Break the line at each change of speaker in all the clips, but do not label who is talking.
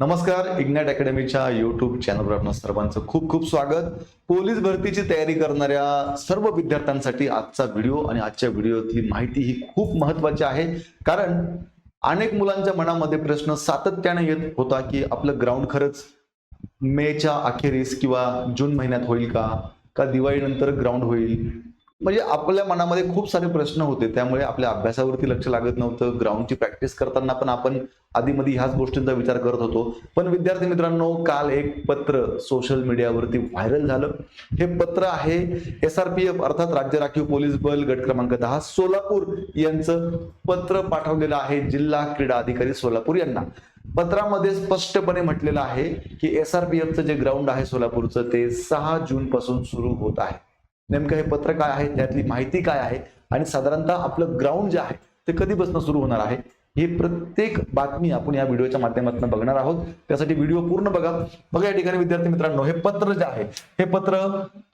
नमस्कार इग्नाट अकॅडमीच्या युट्यूब चॅनलवर आपण सर्वांचं खूप खूप स्वागत. पोलीस भरतीची तयारी करणाऱ्या सर्व विद्यार्थ्यांसाठी आजचा व्हिडिओ आणि आजच्या व्हिडिओतली माहिती ही खूप महत्वाची आहे. कारण अनेक मुलांच्या मनामध्ये प्रश्न सातत्याने येत होता की आपलं ग्राउंड खरंच मेच्या अखेरीस किंवा जून महिन्यात होईल का? का दिवाळीनंतर ग्राउंड होईल? म्हणजे आपल्या मनामध्ये खूप सारे प्रश्न होते. त्यामुळे आपल्या अभ्यासावरती लक्ष लागत नव्हतं. ग्राउंडची प्रॅक्टिस करताना पण आपण आधीमध्ये ह्याच गोष्टींचा विचार करत होतो. पण विद्यार्थी मित्रांनो काल एक पत्र सोशल मीडियावरती व्हायरल झालं. हे पत्र आहे एस आर पी एफ अर्थात राज्य राखीव पोलीस बल गट क्रमांक दहा सोलापूर यांचं पत्र पाठवलेलं आहे जिल्हा क्रीडा अधिकारी सोलापूर यांना. पत्रामध्ये स्पष्टपणे म्हटलेलं आहे की एस आर पी एफचं जे ग्राउंड आहे सोलापूरचं ते सहा जून पासून सुरू होत आहे. नेमकं हे पत्र काय आहे? त्यातली माहिती काय आहे? आणि साधारणतः आपलं ग्राउंड जे आहे ते कधीपासून सुरू होणार आहे? ही प्रत्येक बातमी आपण या व्हिडिओच्या माध्यमातून बघणार आहोत. त्यासाठी व्हिडिओ पूर्ण बघा. बघा या ठिकाणी विद्यार्थी मित्रांनो हे पत्र जे आहे हे पत्र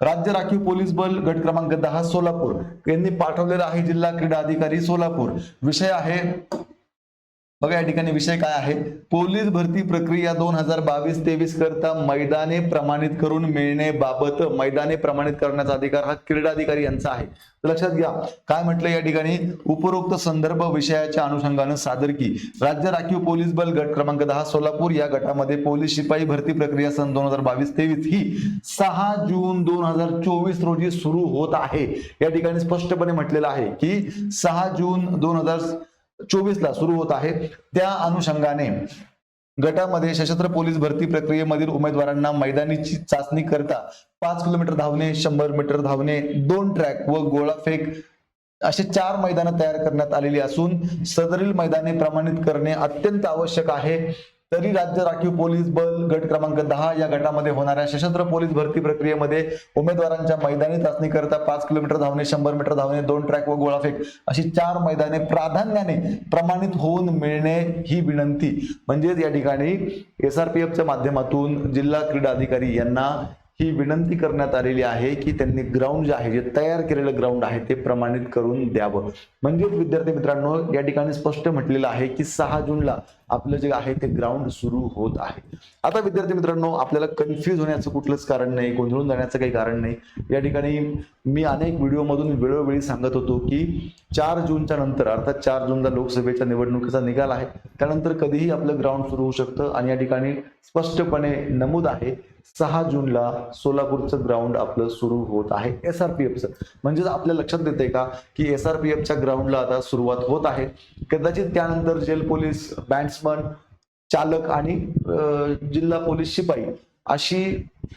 राज्य राखीव पोलीस बल गट क्रमांक दहा सोलापूर. यांनी पाठवलेलं आहे जिल्हा क्रीडा अधिकारी सोलापूर. विषय आहे बघा या ठिकाणी विषय काय आहे? पोलीस भरती प्रक्रिया दोन हजार बावीस तेवीस करता मैदाने प्रमाणित करून मिळण्याबाबत मैदाने प्रमाणित करण्याचा अधिकार हा क्रीडा अधिकारी यांचा आहे. लक्षात घ्या काय म्हटलं या ठिकाणी? उपरोक्त संदर्भ विषयाच्या अनुषंगानं सादर की. राज्य राखीव पोलीस बल गट क्रमांक दहा सोलापूर या गटामध्ये पोलीस शिपाई भरती प्रक्रिया सन दोन हजार बावीस तेवीस ही सहा जून दोन हजार चोवीस रोजी सुरू होत आहे. या ठिकाणी स्पष्टपणे म्हटलेलं आहे की सहा जून दोन हजार चोवीस ला सुरू होत आहे. त्या अनुषंगाने गटामध्ये सशस्त्र पोलीस भरती प्रक्रियेमधील उमेदवारांना मैदानीची चाचणी करता पाच किलोमीटर धावणे शंभर मीटर धावणे दोन ट्रॅक व गोळाफेक असे चार मैदानं तयार करण्यात आलेली असून सदरील मैदाने प्रमाणित करणे अत्यंत आवश्यक आहे. तरी राज्य राखीव पोलीस बल गट क्रमांक दहा या गटामध्ये होणाऱ्या सशस्त्र पोलीस भरती प्रक्रियेमध्ये उमेदवारांच्या मैदानी चाचणी करता पाच किलोमीटर धावणे शंभर मीटर धावणे दोन ट्रॅक व गोळाफेक अशी चार मैदाने प्राधान्याने प्रमाणित होऊन मिळणे ही विनंती. म्हणजेच या ठिकाणी एस आर पी एफच्या माध्यमातून जिल्हा क्रीडा अधिकारी यांना ही विनंती करण्यात आलेली आहे की त्यांनी ग्राउंड जे आहे जे तयार केलेलं ग्राउंड आहे ते प्रमाणित करून द्यावं. म्हणजेच विद्यार्थी मित्रांनो या ठिकाणी स्पष्ट म्हटलेलं आहे की सहा जूनला आपलं जे आहे ते ग्राउंड सुरू होत आहे. आता विद्यार्थी मित्रांनो आपल्याला कन्फ्यूज होण्याचं कुठलंच कारण नाही गोंधळून जाण्याचं काही कारण नाही. या ठिकाणी मी अनेक व्हिडिओमधून वेळोवेळी सांगत होतो की चार जूनच्या नंतर अर्थात चार जूनला लोकसभेच्या निवडणुकीचा निकाल आहे. त्यानंतर कधीही आपलं ग्राउंड सुरू होऊ शकतं आणि या ठिकाणी स्पष्टपणे नमूद आहे सहा जूनला सोलापूरचं ग्राउंड आपलं सुरू होत आहे. एस आर पी एफचं म्हणजेच आपल्या लक्षात येते का की एस आर पी एफच्या ग्राउंडला आता सुरुवात होत आहे. कदाचित त्यानंतर जेल पोलीस बॅट्समन चालक आणि जिल्हा पोलीस शिपाई अशी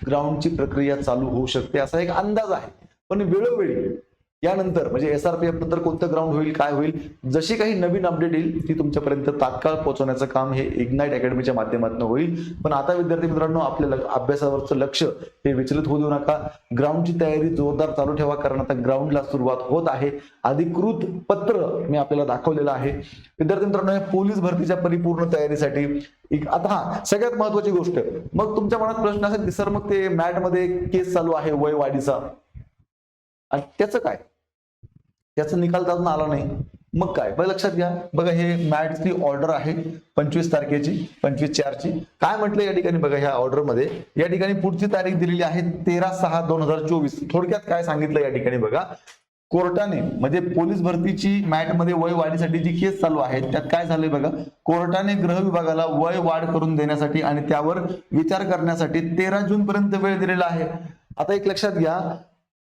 ग्राउंडची प्रक्रिया चालू होऊ शकते असा एक अंदाज आहे. पण वेळोवेळी यानंतर म्हणजे एस आर पी एफ नंतर कोणतं ग्राउंड होईल काय होईल जशी काही नवीन अपडेट येईल ती तुमच्यापर्यंत तात्काळ पोहोचवण्याचं काम हे इग्नाईट अकॅडमीच्या माध्यमातून होईल. पण आता विद्यार्थी मित्रांनो आपल्या अभ्यासावरचं लक्ष हे विचलित होऊ देऊ नका. ग्राउंडची तयारी जोरदार चालू ठेवा कारण आता ग्राउंडला सुरुवात होत आहे. अधिकृत पत्र मी आपल्याला दाखवलेलं आहे. विद्यार्थी मित्रांनो या पोलीस भरतीच्या परिपूर्ण तयारीसाठी आता हा सगळ्यात महत्वाची गोष्ट. मग तुमच्या मनात प्रश्न असेल की सर मग ते मॅटमध्ये केस चालू आहे वय वाढीचा. आणि त्याचं काय? त्याचा निकाल तर अजून आला नाही. मग काय? बघा लक्षात घ्या. बघा हे मॅटची ऑर्डर आहे पंचवीस तारखेची पंचवीस चारची. काय म्हटलं या ठिकाणी? बघा ह्या ऑर्डरमध्ये या ठिकाणी पुढची तारीख दिलेली आहे तेरा सहा दोन हजार चोवीस. थोडक्यात काय सांगितलं या ठिकाणी बघा? कोर्टाने म्हणजे पोलीस भरतीची मॅटमध्ये वय वाढीसाठी जी केस चालू आहे त्यात काय झालंय बघा? कोर्टाने गृह विभागाला वय वाढ करून देण्यासाठी आणि त्यावर विचार करण्यासाठी तेरा जून पर्यंत वेळ दिलेला आहे. आता एक लक्षात घ्या.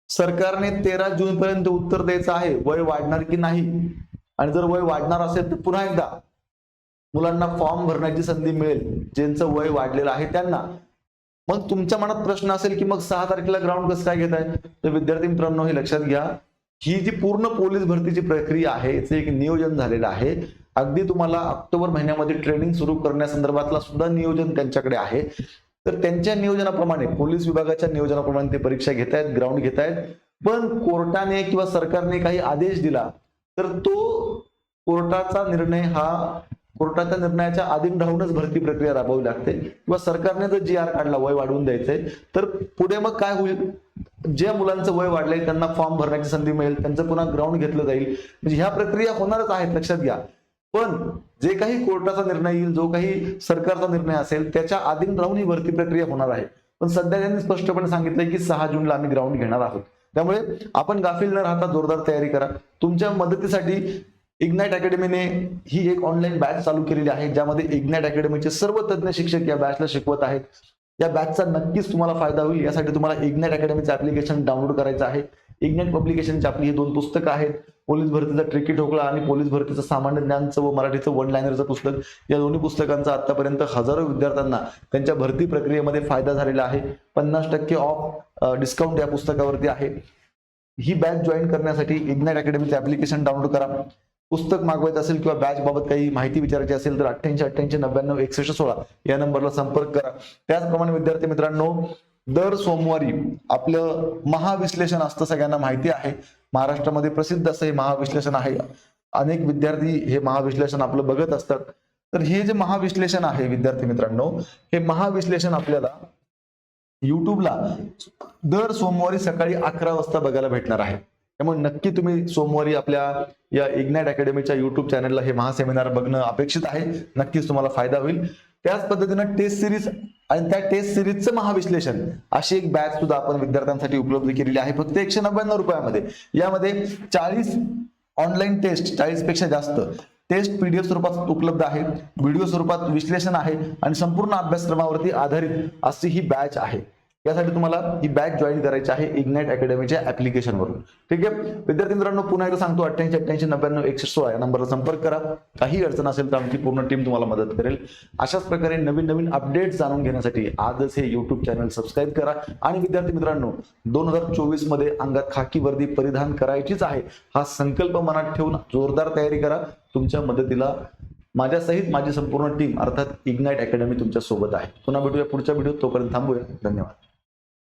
सरकारने तेरा जून पर्यंत उत्तर द्यायचं आहे. वय वाढणार की नाही? आणि जर वय वाढणार असेल तर पुन्हा एकदा मुलांना फॉर्म भरण्याची संधी मिळेल. ज्यांचं वय वाढलेलं आहे त्यांना. मग तुमच्या मनात प्रश्न असेल की मग सहा तारखेला ग्राउंड कसं काय घेत आहे तर विद्यार्थी मित्रांनो हे लक्षात घ्या. ही जी पूर्ण पोलीस भरतीची प्रक्रिया आहे याचं एक नियोजन झालेलं आहे. अगदी तुम्हाला ऑक्टोबर महिन्यामध्ये ट्रेनिंग सुरू करण्यासंदर्भातला सुद्धा नियोजन त्यांच्याकडे आहे. तर त्यांच्या नियोजनाप्रमाणे पोलीस विभागाच्या नियोजनाप्रमाणे ते परीक्षा घेत आहेत ग्राउंड घेत आहेत पण कोर्टाने किंवा सरकारने काही आदेश दिला तर तो कोर्टाचा निर्णय हा कोर्टाच्या निर्णयाच्या अधीन राहूनच भरती प्रक्रिया राबवावी लागते. किंवा सरकारने जर जी आर काढला वय वाढवून द्यायचंय तर पुढे मग काय होईल? ज्या मुलांचं वय वाढलंय त्यांना फॉर्म भरण्याची संधी मिळेल त्यांचं पुन्हा ग्राउंड घेतलं जाईल. म्हणजे ह्या प्रक्रिया होणारच आहेत लक्षात घ्या. पण जे काही कोर्टाचा निर्णय येईल जो काही सरकारचा निर्णय असेल त्याच्या आधीन राहून ही भरती प्रक्रिया होणार आहे. पण सध्या त्यांनी स्पष्टपणे सांगितलंय की सहा जूनला आम्ही ग्राउंड घेणार आहोत. त्यामुळे आपण गाफील न राहता जोरदार तयारी करा. तुमच्या मदतीसाठी इग्नाइट अकॅडमीने ही एक ऑनलाईन बॅच चालू केलेली आहे ज्यामध्ये इग्नाइट अकॅडमीचे सर्व तज्ज्ञ शिक्षक या बॅचला शिकवत आहेत. या बॅचचा नक्कीच तुम्हाला फायदा होईल. यासाठी तुम्हाला इग्नाइट अकॅडमीचं ऍप्लिकेशन डाउनलोड करायचं आहे. इग्नेट पब्लिकेशनची आपली ही दोन पुस्तकं आहेत. पोलीस भरतीचा ट्रिकी ठोकळा आणि पोलीस भरतीचं सामान्य ज्ञानचं व मराठीचं वन लायनरचं पुस्तक. या दोन्ही पुस्तकांचा आतापर्यंत हजारो विद्यार्थ्यांना त्यांच्या भरती प्रक्रियेमध्ये फायदा झालेला आहे. पन्नास टक्के ऑफ डिस्काउंट या पुस्तकावरती आहे. ही बॅच जॉईन करण्यासाठी इग्नाइट अकॅडमीचं ऍप्लिकेशन डाउनलोड करा. पुस्तक मागवायचं असेल किंवा बॅच बाबत काही माहिती विचारायची असेल तर अठ्ठ्याऐंशी अठ्ठ्याऐंशी नव्याण्णव एकसष्ट सोळा या नंबरला संपर्क करा. त्याचप्रमाणे विद्यार्थी मित्रांनो दर सोमवारी आपलं महाविश्लेषण असतं सगळ्यांना माहिती आहे. महाराष्ट्रामध्ये प्रसिद्ध असं हे महाविश्लेषण आहे. अनेक विद्यार्थी हे महाविश्लेषण आपलं बघत असतात. तर हे जे महाविश्लेषण आहे विद्यार्थी मित्रांनो हे महाविश्लेषण आपल्याला युट्यूबला दर सोमवारी सकाळी अकरा वाजता बघायला भेटणार आहे. त्यामुळे नक्की तुम्ही सोमवारी आपल्या या इग्नाइट अकॅडमीच्या युट्यूब चॅनलला हे महासेमिनार बघणं अपेक्षित आहे. नक्कीच तुम्हाला फायदा होईल. त्याच पद्धतीनं टेस्ट सिरीज आणि त्या टेस्ट सिरीजचं महाविश्लेषण अशी एक बॅच सुद्धा आपण विद्यार्थ्यांसाठी उपलब्ध केलेली आहे. फक्त एकशे नव्याण्णव रुपयामध्ये. यामध्ये चाळीस ऑनलाईन टेस्ट चाळीसपेक्षा जास्त टेस्ट पीडीएफ स्वरूपात उपलब्ध आहे. व्हिडिओ स्वरूपात विश्लेषण आहे आणि संपूर्ण अभ्यासक्रमावरती आधारित अशी ही बॅच आहे. यासाठी तुम्हाला ही बॅच जॉईन करायची आहे इग्नाइट अकॅडमीच्या ऍप्लिकेशन वरून. ठीक आहे? विद्यार्थी मित्रांनो पुन्हा एकदा सांगतो अठ्ठ्याऐंशी अठ्ठ्याऐंशी नव्याण्णव एकशे सोळा या नंबरला संपर्क करा. काही अडचण असेल तर आमची पूर्ण टीम तुम्हाला मदत करेल. अशाच प्रकारे नवीन नवीन अपडेट जाणून घेण्यासाठी आजच हे युट्यूब चॅनल सबस्क्राईब करा. आणि विद्यार्थी मित्रांनो दोन हजार चोवीसमध्ये अंगात खाकी वर्दी परिधान करायचीच आहे. हा संकल्प मनात ठेवून जोरदार तयारी करा. तुमच्या मदतीला माझ्यासहित माझी संपूर्ण टीम अर्थात इग्नाइट अकॅडमी तुमच्यासोबत आहे. पुन्हा भेटूया पुढच्या व्हिडिओ तोपर्यंत थांबूया. धन्यवाद.